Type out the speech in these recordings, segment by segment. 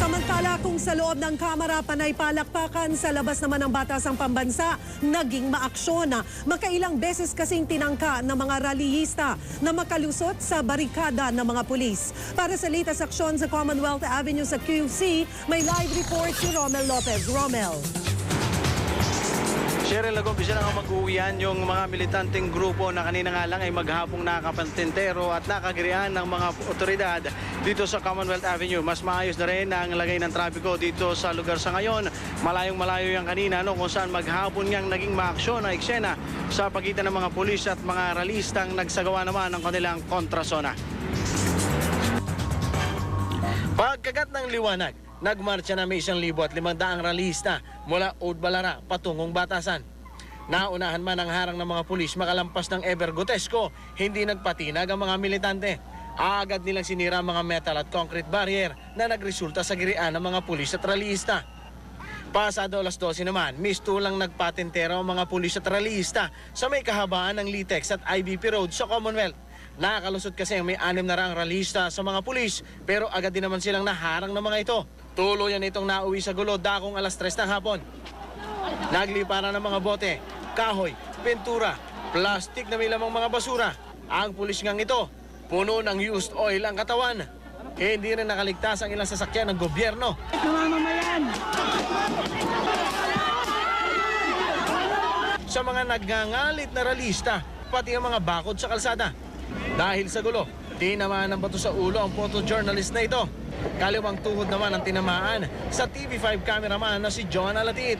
Samantala kung sa loob ng Kamara panay palakpakan sa labas naman ng batasang pambansa, naging maaksyon. Makailang beses kasing tinangka ng mga rallyista na makalusot sa barikada ng mga pulis. Para sa latest aksyon sa Commonwealth Avenue sa QC, may live report si Romel Lopez. Romel. Cheryl, nag-umpisa na nga mag-uwian yung mga militanteng grupo na kanina nga lang ay maghapong nakakapantintero at nakagirian ng mga otoridad dito sa Commonwealth Avenue. Mas maayos na rin ang lagay ng trapiko dito sa lugar sa ngayon. Malayong malayo yung kanina no, kung saan maghapon niyang naging maaksyon na eksena sa pagitan ng mga pulis at mga ralistang nagsagawa naman ng kanilang kontrasona. Pagkagat ng liwanag, nagmarcha na may isang libo at limandaang ralista mula Oud Balara patungong batasan. Naunahan man ang harang ng mga pulis makalampas ng Ever Gotesco, hindi nagpatinag ang mga militante. Agad nilang sinira ang mga metal at concrete barrier na nagresulta sa girian ng mga pulis at ralista. Pasado alas 12 naman, mistulang nagpatentero ang mga pulis at ralista sa may kahabaan ng Litex at IBP Road sa Commonwealth. Nakakalusot kasi may anim na raang ralista sa mga pulis pero agad din naman silang naharang ng mga ito. Tuluyan itong nauwi sa gulo dakong alas 3 ng hapon. Nagliparan ng mga bote, kahoy, pintura, plastik na may lamang mga basura. Ang pulis ngang ito, puno ng used oil ang katawan. Hindi rin nakaligtas ang ilang sasakyan ng gobyerno sa mga nagngangalit na ralista, pati ang mga bakod sa kalsada. Dahil sa gulo, tinamaan ng bato sa ulo ang photojournalist na ito. Kaliwang tuhod naman ang tinamaan sa TV5 cameraman na si John Alatit.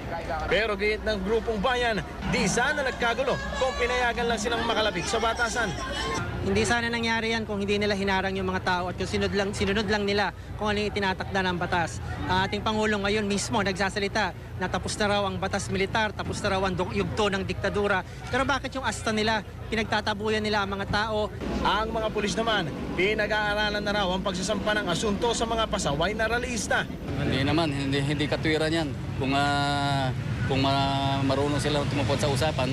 Pero gayet ng grupong bayan, di sana nagkagulo kung pinayagan lang silang makalapit sa batasan. Hindi sana nangyari yan kung hindi nila hinarang yung mga tao at kung sinunod lang, sinunod lang nila kung ano yung itinatakda ng batas. Ang ating Pangulo ngayon mismo nagsasalita na tapos na raw ang batas militar, tapos na raw ang yugto ng diktadura. Pero bakit yung asta nila, pinagtatabuyan nila ang mga tao, Ang mga pulis naman, pinag-aaralan na raw ang pagsasampa ng asunto sa mga pasaway na ralista. Hindi naman, hindi, hindi katwiran yan. Kung, ah, kung ma- marunong sila tumupod sa usapan,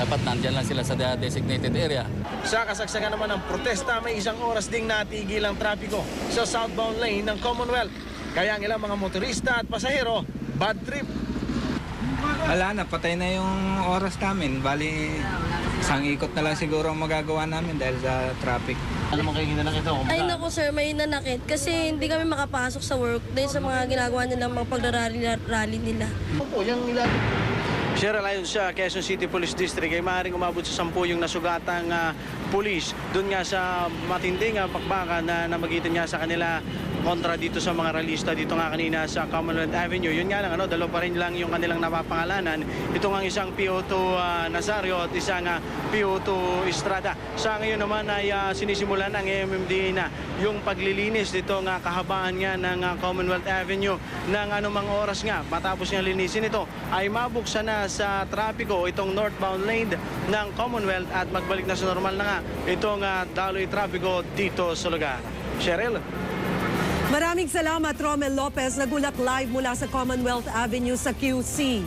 dapat nandyan lang sila sa de- designated area. Sa kasagsagan naman ng protesta, may isang oras ding natigil ang trapiko sa southbound lane ng Commonwealth. Kaya ang ilang mga motorista at pasahero, bad trip. Wala na, patay na yung oras namin. Bali, isang ikot na lang siguro ang magagawa namin dahil sa traffic. Ano mo kayo ginanakit ito? Ay naku sir, may nanakit kasi hindi kami makapasok sa work dahil sa mga ginagawa nilang mga pagrarally nila. Opo, yan nila. Cheryl, ayon sa Quezon City Police District ay maaaring umabot sa sampu yung nasugatang ah, pulis doon nga sa matinding uh, pakbakan na namagitan nga sa kanila kontra dito sa mga realista dito nga kanina sa Commonwealth Avenue. Yun nga lang, ano, dalawa pa rin lang yung kanilang napapangalanan. Ito nga isang PO2 ah, Nazario at isang uh, PO2 Estrada. Sa ngayon naman ay ah, sinisimulan ng MMDA na yung paglilinis dito nga kahabaan nga ng ah, Commonwealth Avenue ng anumang oras nga matapos nga linisin ito ay mabuksan na sa trapiko itong northbound lane ng Commonwealth at magbalik na sa normal na nga itong ah, daloy trapiko dito sa lugar. Cheryl? Maraming salamat Romel Lopez. Nagulat live mula sa Commonwealth Avenue sa QC.